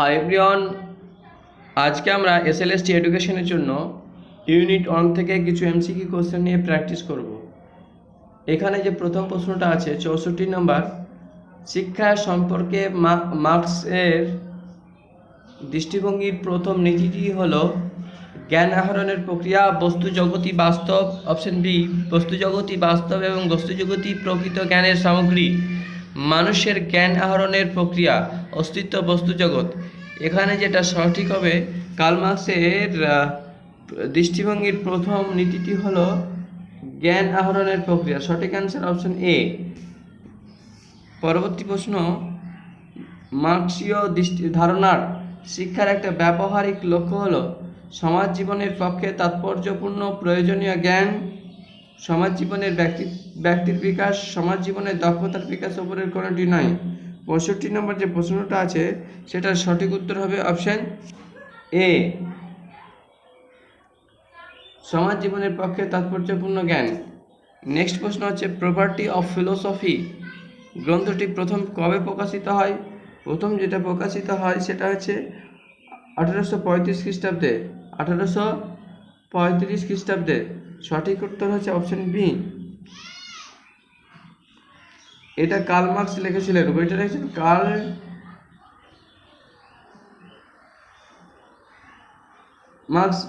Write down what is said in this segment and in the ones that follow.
Hi everyone আজকে আমরা SLST এডুকেশনের জন্য ইউনিট ওয়ান থেকে কিছু এমসিকিউ কোশ্চেন নিয়ে প্র্যাকটিস করব। এখানে যে প্রথম প্রশ্নটা আছে, চৌষট্টি নম্বর শিক্ষা সম্পর্কে মার্কসের দৃষ্টিভঙ্গির প্রথম নীতিটি হলো জ্ঞান আহরণের প্রক্রিয়া, বস্তু জগতি বাস্তব অপশন বি বস্তু জগতি বাস্তব এবং বস্তু জগতি প্রকৃত জ্ঞানের সামগ্রী। মানুষের জ্ঞান আহরণের প্রক্রিয়া, অস্তিত্ব বস্তু জগৎ। এখানে যেটা সঠিক হবে, কার্ল মার্কসের দৃষ্টিভঙ্গির প্রথম নীতিটি হল জ্ঞান আহরণের প্রক্রিয়া। সঠিক অ্যান্সার অপশন এ পরবর্তী প্রশ্ন, মার্কসীয় দৃষ্টি, ধারণার শিক্ষার একটা ব্যবহারিক লক্ষ্য হল, সমাজ জীবনের পক্ষে তাৎপর্যপূর্ণ প্রয়োজনীয় জ্ঞান সমাজ জীবনের ব্যক্তি, ব্যক্তির বিকাশ, সমাজ জীবনের দক্ষতার বিকাশ ওপরের কোনোটি নয়। পঁয়ষট্টি নম্বর যে প্রশ্নটা আছে, সেটার সঠিক উত্তর হবে অপশান এ। সমাজ জীবনের পক্ষে তাৎপর্যপূর্ণ জ্ঞান। নেক্সট প্রশ্ন হচ্ছে প্রপার্টি অফ ফিলোসফি গ্রন্থটি প্রথম কবে প্রকাশিত হয়? প্রথম যেটা প্রকাশিত হয়, সেটা হচ্ছে আঠারোশো পঁয়ত্রিশ খ্রিস্টাব্দে। আঠারোশো পঁয়ত্রিশ খ্রিস্টাব্দে। সঠিক উত্তর হচ্ছে অপশন বি এটা কার্ল মার্কস লিখেছিলেন, বইটা লিখেছেন কার্ল মার্কস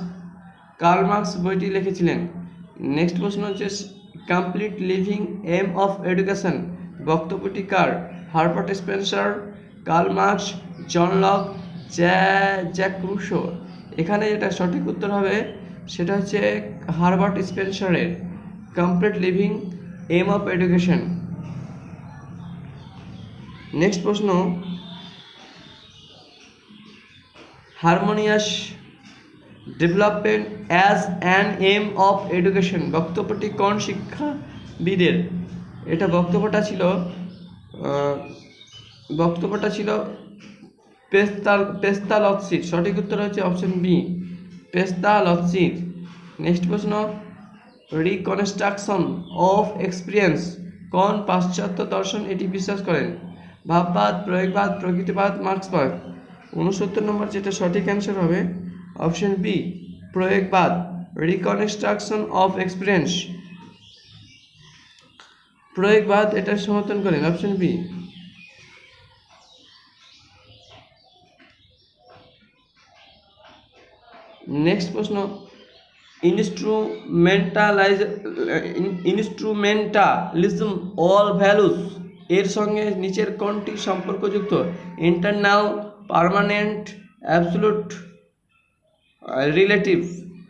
কার্ল মার্কস বইটি লিখেছিলেন। নেক্সট প্রশ্ন হচ্ছে complete living aim of education বক্তব্যটি কার? Herbert Spencer Karl Marx John Locke Jacques Rousseau. এখানে যেটা সঠিক উত্তর হবে সেটা হচ্ছে Herbert স্পেন্সারের complete living aim of education. Next প্রশ্ন, harmonious development as an aim of education, বক্তব্যটি কোন শিক্ষাবিদের? এটা বক্তব্যটা ছিল বক্তব্যটা ছিল পেস্তাল পেস্তাল পেস্তালৎসির সঠিক উত্তর হচ্ছে অপশন বি। পেস্তালৎসির নেক্সট প্রশ্ন রিকনস্ট্রাকশন অফ এক্সপিরিয়েন্স কোন পাশ্চাত্য দর্শন এটি বিশ্বাস করেন? ভাববাদ, প্রয়োগবাদ, প্রকৃতিবাদ, মার্ক্সবাদ। উনসত্তর নম্বর যেটা সঠিক অ্যান্সার হবে অপশন বি প্রয়োগবাদ রিকনস্ট্রাকশন অফ এক্সপিরিয়েন্স প্রয়োগবাদ এটা সমর্থন করেন অপশন বি নেক্সট প্রশ্ন ইনস্ট্রুমেন্টালাইজ ইনস্ট্রুমেন্টালিজম অল ভ্যালুস এর সঙ্গে নিচের কোনটি সম্পর্কযুক্ত? ইন্টারনাল পার্মানেন্ট অ্যাবসলুট রিলেটিভ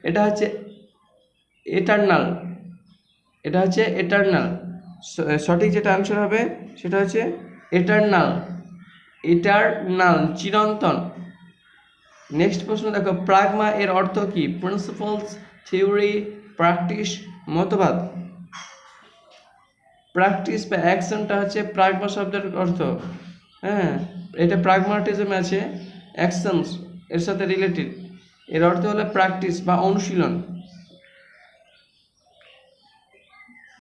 এটা হচ্ছে এটার্নাল এটা হচ্ছে এটার্নাল সঠিক যেটা আনসার হবে সেটা হচ্ছে এটার্নাল এটার্নাল চিরন্তন. নেক্সট প্রশ্ন দেখো প্রাগমা এর অর্থ কি? প্রিন্সিপালস থিওরি প্র্যাকটিস মতবাদ। প্র্যাকটিস বা অ্যাকশনটা হচ্ছে প্রাগমা শব্দের অর্থ। হ্যাঁ এটা প্রাগমাটিজম আছে অ্যাকশনস এর সাথে রিলেটেড এর অর্থ হলো প্র্যাকটিস বা অনুশীলন।